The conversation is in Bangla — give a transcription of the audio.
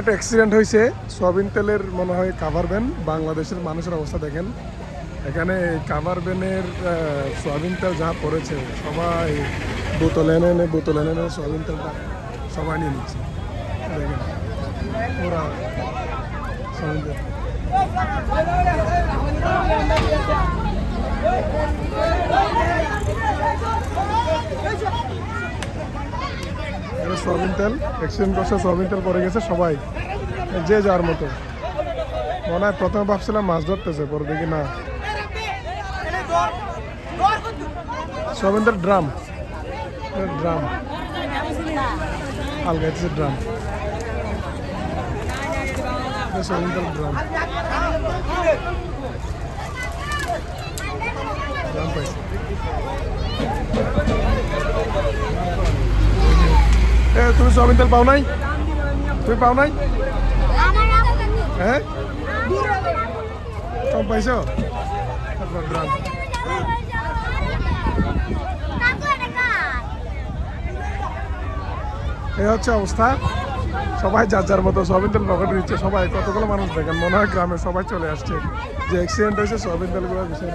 একটা অ্যাক্সিডেন্ট হয়েছে। সোয়াবিন তেলের মনে হয় কাভার ভ্যান বাংলাদেশের মানুষের অবস্থা দেখেন। এখানে কাভার ভ্যানের সোয়াবিন তেল যা পড়েছে, সবাই বোতল এনে এনে, বোতল এনে এনে সোয়াবিন তেলটা সবাই নিয়ে নিচ্ছে। দেখেন, ওরা সোয়াবিন তেল এটা সয়াবিন তেল অ্যাক্সিডেন্ট করছে সয়াবিন তেল পড়ে গেছে, সবাই যে যার মতো। মনে হয় প্রথমে ভাবছিলাম মাছ ধরতেছে, পরে দেখি না। সয়াবিন তেল ড্রাম। ড্রাম। আলগাইতেছে ড্রাম। সয়াবিন তেল ড্রাম পাইছে এ তুমি সয়াবিন তেল পাও নাই? তুমি পাও নাই? হ্যাঁ কম পাইছো? এই হচ্ছে অবস্থা। সবাই যার যার মতো সয়াবিন তেল পকেটে দিচ্ছে সবাই কতগুলো মানুষ দেখেন? মনে হয় গ্রামে সবাই চলে আসছে। যে অ্যাক্সিডেন্ট হয়েছে সয়াবিন তেলগুলো বিষয়